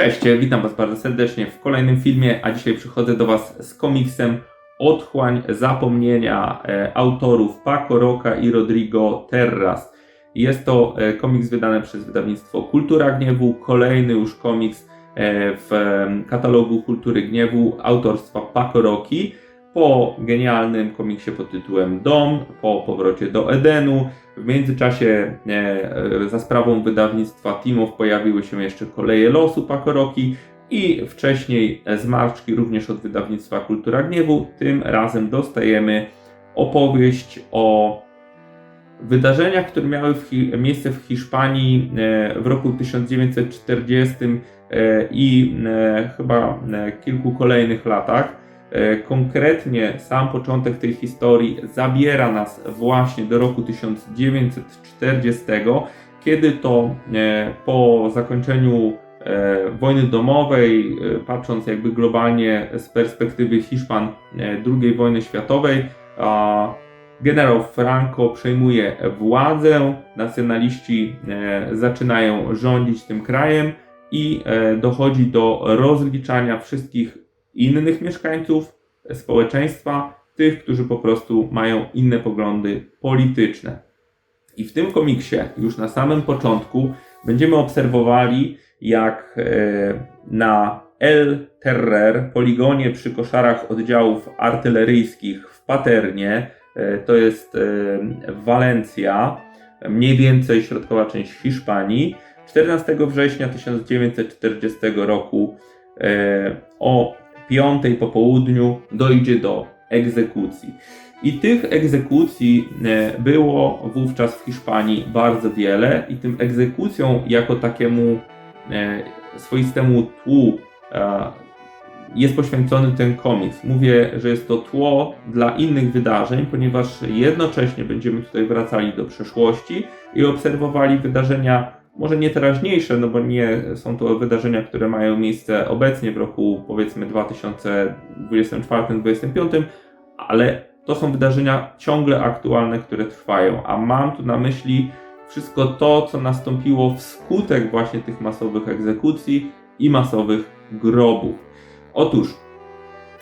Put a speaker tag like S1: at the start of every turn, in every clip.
S1: Cześć, witam Was bardzo serdecznie w kolejnym filmie, a dzisiaj przychodzę do Was z komiksem Otchłań Zapomnienia e, autorów Paco Roca i Rodrigo Terras. Jest to e, komiks wydany przez wydawnictwo Kultura Gniewu, kolejny już komiks e, w katalogu Kultury Gniewu autorstwa Paco Roki. Po genialnym komiksie pod tytułem Dom, po powrocie do Edenu, w międzyczasie e, e, za sprawą wydawnictwa Timow pojawiły się jeszcze koleje losu Pakoroki i wcześniej zmarszczki również od wydawnictwa Kultura Gniewu. Tym razem dostajemy opowieść o wydarzeniach, które miały w miejsce w Hiszpanii e, w roku 1940 e, i chyba kilku kolejnych latach. E, Konkretnie sam początek tej historii zabiera nas właśnie do roku 1940, kiedy to e, po zakończeniu e, wojny domowej, patrząc jakby globalnie z perspektywy Hiszpan II wojny światowej, generał Franco przejmuje władzę, nacjonaliści zaczynają rządzić tym krajem i dochodzi do rozliczania wszystkich innych mieszkańców społeczeństwa, tych, którzy po prostu mają inne poglądy polityczne. I w tym komiksie, już na samym początku, będziemy obserwowali, jak e, na El Terrer, poligonie przy koszarach oddziałów artyleryjskich w Paternie, e, to jest e, Walencja, mniej więcej środkowa część Hiszpanii, 14 września 1940 roku o 5 po południu dojdzie do egzekucji. I tych egzekucji e, było wówczas w Hiszpanii bardzo wiele, i tym egzekucjom jako takiemu e, swoistemu tłu e, jest poświęcony ten komiks. Mówię, że jest to tło dla innych wydarzeń, ponieważ jednocześnie będziemy tutaj wracali do przeszłości i obserwowali wydarzenia może nie teraźniejsze, no bo nie są to wydarzenia, które mają miejsce obecnie w roku powiedzmy 2024-2025, ale to są wydarzenia ciągle aktualne, które trwają, a mam tu na myśli wszystko to, co nastąpiło wskutek właśnie tych masowych egzekucji i masowych grobów. Otóż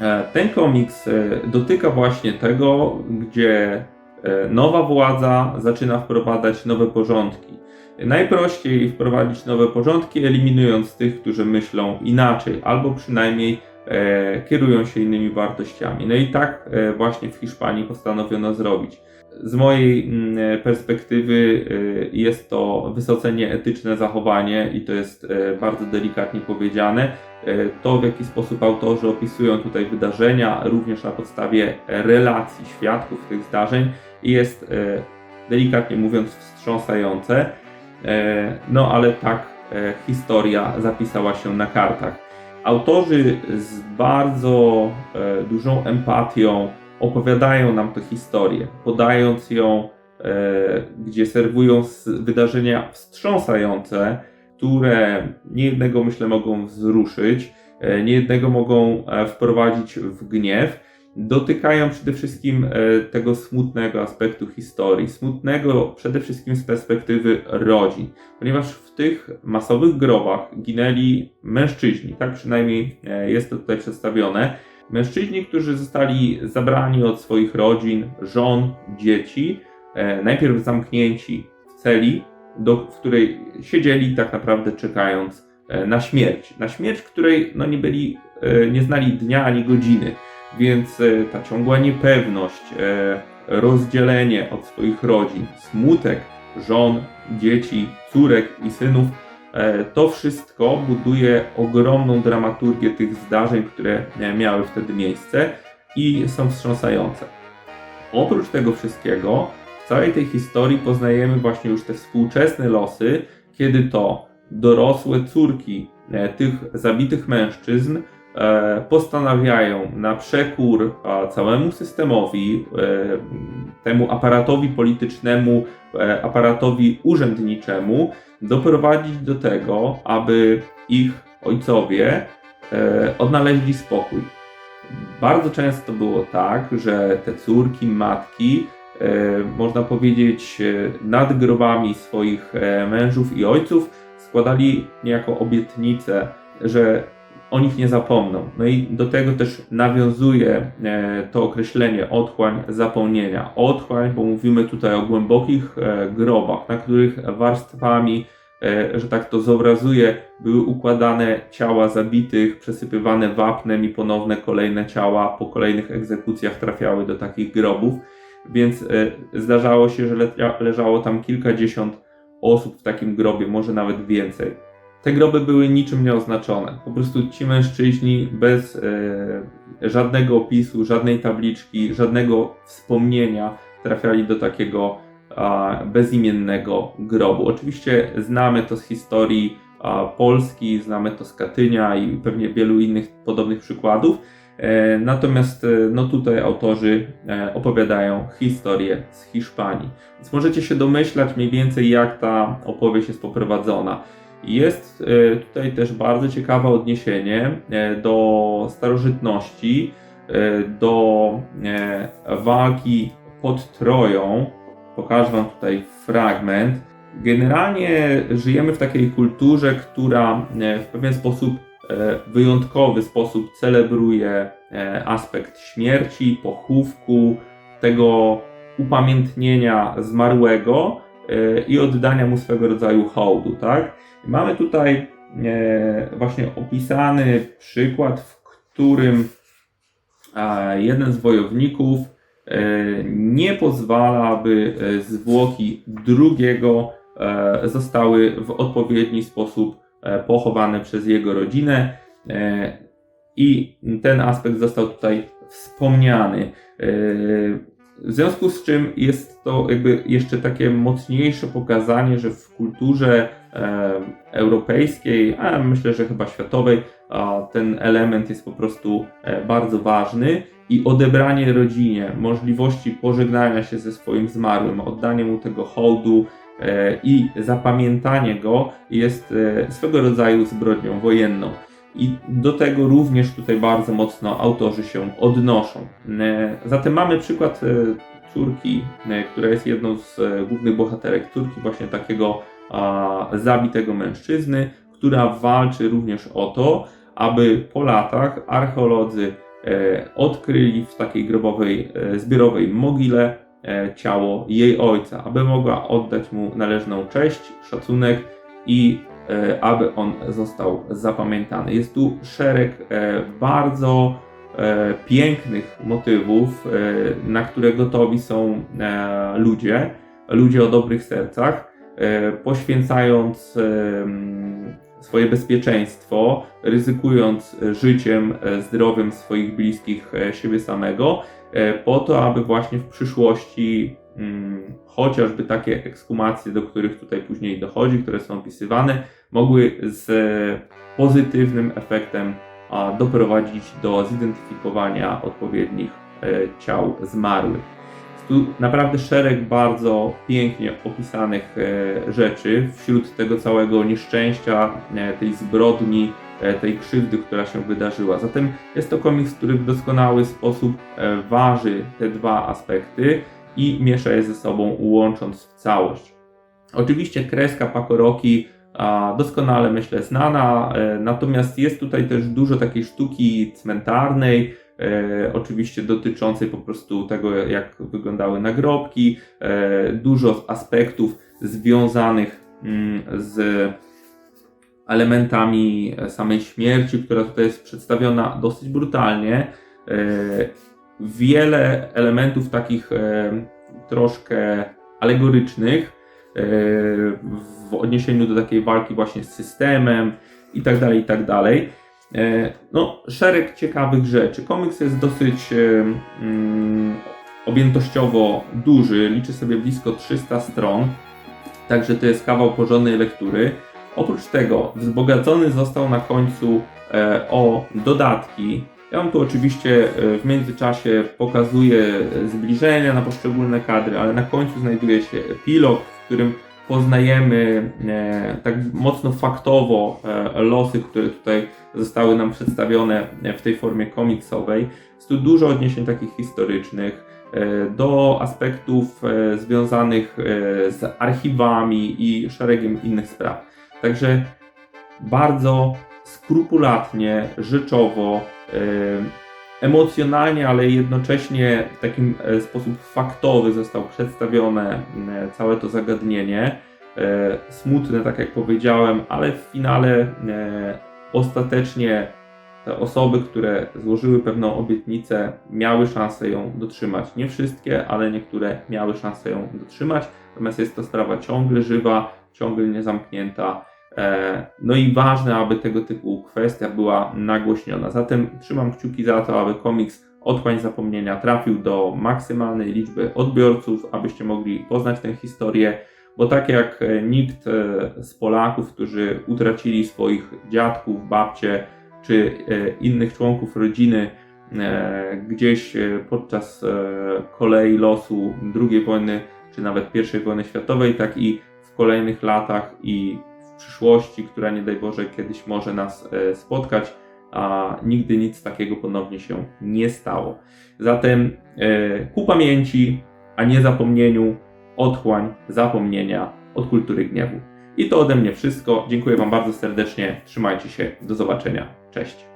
S1: e, ten komiks e, dotyka właśnie tego, gdzie e, nowa władza zaczyna wprowadzać nowe porządki. Najprościej wprowadzić nowe porządki, eliminując tych, którzy myślą inaczej, albo przynajmniej e, kierują się innymi wartościami. No i tak e, właśnie w Hiszpanii postanowiono zrobić. Z mojej mm, perspektywy e, jest to wysoce nieetyczne zachowanie i to jest e, bardzo delikatnie powiedziane. E, To, w jaki sposób autorzy opisują tutaj wydarzenia, również na podstawie relacji świadków tych zdarzeń, jest delikatnie mówiąc wstrząsające. E, No ale tak e, historia zapisała się na kartach. Autorzy z bardzo e, dużą empatią opowiadają nam tę historię, podając ją, gdzie serwują wydarzenia wstrząsające, które niejednego myślę mogą wzruszyć, niejednego mogą wprowadzić w gniew. Dotykają przede wszystkim e, tego smutnego aspektu historii, smutnego przede wszystkim z perspektywy rodzin, ponieważ w tych masowych grobach ginęli mężczyźni, tak przynajmniej e, jest to tutaj przedstawione. Mężczyźni, którzy zostali zabrani od swoich rodzin, żon, dzieci, e, najpierw zamknięci w celi, do, w której siedzieli tak naprawdę czekając na śmierć. Na śmierć, której no, nie byli, nie znali dnia ani godziny, więc e, ta ciągła niepewność, e, rozdzielenie od swoich rodzin, smutek żon, dzieci, córek i synów, e, to wszystko buduje ogromną dramaturgię tych zdarzeń, które miały wtedy miejsce i są wstrząsające. Oprócz tego wszystkiego, w całej tej historii poznajemy właśnie już te współczesne losy, kiedy to dorosłe córki tych zabitych mężczyzn postanawiają na przekór całemu systemowi, e, temu aparatowi politycznemu, e, aparatowi urzędniczemu, doprowadzić do tego, aby ich ojcowie e, odnaleźli spokój. Bardzo często było tak, że te córki, matki, e, można powiedzieć, e, nad grobami swoich e, mężów i ojców składali niejako obietnice że o nich nie zapomną. No i do tego też nawiązuje e, to określenie otchłań zapomnienia. Otchłań, bo mówimy tutaj o głębokich e, grobach, na których warstwami, e, że tak to zobrazuję, były układane ciała zabitych, przesypywane wapnem i ponowne kolejne ciała po kolejnych egzekucjach trafiały do takich grobów. Więc zdarzało się, że leżało tam kilkadziesiąt osób w takim grobie, może nawet więcej te groby były niczym nieoznaczone. Po prostu ci mężczyźni bez e, żadnego opisu, żadnej tabliczki, żadnego wspomnienia trafiali do takiego a, bezimiennego grobu. Oczywiście znamy to z historii a, Polski, znamy to z Katynia i pewnie wielu innych podobnych przykładów. E, natomiast e, no tutaj autorzy e, opowiadają historię z Hiszpanii. Więc możecie się domyślać mniej więcej jak ta opowieść jest poprowadzona. Jest e, tutaj też bardzo ciekawe odniesienie e, do starożytności, e, do walki pod Troją. Pokażę Wam tutaj fragment. Generalnie żyjemy w takiej kulturze, która w pewien sposób, wyjątkowy sposób celebruje aspekt śmierci, pochówku, tego upamiętnienia zmarłego i oddania mu swego rodzaju hołdu, tak? Mamy tutaj e, właśnie opisany przykład, w którym jeden z wojowników e, nie pozwala, aby e, zwłoki drugiego zostały w odpowiedni sposób pochowane przez jego rodzinę. I ten aspekt został tutaj wspomniany. W związku z czym jest to jakby jeszcze takie mocniejsze pokazanie, że w kulturze e, europejskiej, a myślę, że chyba światowej, ten element jest po prostu e, bardzo ważny i odebranie rodzinie możliwości pożegnania się ze swoim zmarłym, oddanie mu tego hołdu e, i zapamiętanie go jest e, swego rodzaju zbrodnią wojenną. I do tego również tutaj bardzo mocno autorzy się odnoszą. E, zatem mamy przykład e, córki, e, która jest jedną z głównych bohaterek, córki właśnie takiego zabitego mężczyzny, która walczy również o to, aby po latach archeolodzy odkryli w takiej grobowej, zbiorowej mogile ciało jej ojca, aby mogła oddać mu należną cześć, szacunek i aby on został zapamiętany. Jest tu szereg e, bardzo e, pięknych motywów, na które gotowi są ludzie, ludzie o dobrych sercach, poświęcając swoje bezpieczeństwo, ryzykując życiem, zdrowiem swoich bliskich, siebie samego, po to, aby właśnie w przyszłości chociażby takie ekshumacje, do których tutaj później dochodzi, które są opisywane, mogły z pozytywnym efektem doprowadzić do zidentyfikowania odpowiednich e, ciał zmarłych. Tu naprawdę szereg bardzo pięknie opisanych e, rzeczy wśród tego całego nieszczęścia, e, tej zbrodni, tej krzywdy, która się wydarzyła. Zatem jest to komiks, który w doskonały sposób waży te dwa aspekty i miesza je ze sobą, łącząc w całość. Oczywiście kreska Pakoroki doskonale myślę znana, e, natomiast jest tutaj też dużo takiej sztuki cmentarnej, e, oczywiście dotyczącej po prostu tego, jak wyglądały nagrobki, e, dużo aspektów związanych mm, z elementami samej śmierci, która tutaj jest przedstawiona dosyć brutalnie. Wiele elementów takich troszkę alegorycznych, w odniesieniu do takiej walki właśnie z systemem i tak dalej, i tak dalej. E, no, szereg ciekawych rzeczy. Komiks jest dosyć um, objętościowo duży, liczy sobie blisko 300 stron, także to jest kawał porządnej lektury. Oprócz tego wzbogacony został na końcu e, o dodatki. Ja tu oczywiście e, w międzyczasie pokazuję zbliżenia na poszczególne kadry, ale na końcu znajduje się epilog, w którym poznajemy e, tak mocno faktowo e, losy, które tutaj zostały nam przedstawione w tej formie komiksowej. Jest tu dużo odniesień takich historycznych do aspektów związanych z archiwami i szeregiem innych spraw. Także bardzo skrupulatnie, rzeczowo, emocjonalnie, ale jednocześnie w takim e, sposób faktowy został przedstawione e, całe to zagadnienie. E, Smutne, tak jak powiedziałem, ale w finale e, ostatecznie te osoby, które złożyły pewną obietnicę, miały szansę ją dotrzymać. Nie wszystkie, ale niektóre miały szansę ją dotrzymać. Natomiast jest to sprawa ciągle żywa, ciągle niezamknięta. E, No i ważne, aby tego typu kwestia była nagłośniona. Zatem trzymam kciuki za to, aby komiks Otchłań Zapomnienia trafił do maksymalnej liczby odbiorców, abyście mogli poznać tę historię, bo tak jak nikt e, z Polaków, którzy utracili swoich dziadków, babcie czy e, innych członków rodziny gdzieś podczas kolei losu II wojny czy nawet I wojny światowej, tak i w kolejnych latach i przyszłości, która nie daj Boże kiedyś może nas e, spotkać, a nigdy nic takiego ponownie się nie stało. Zatem e, ku pamięci, a nie zapomnieniu, otchłań zapomnienia od kultury gniewu. I to ode mnie wszystko. Dziękuję Wam bardzo serdecznie. Trzymajcie się. Do zobaczenia. Cześć.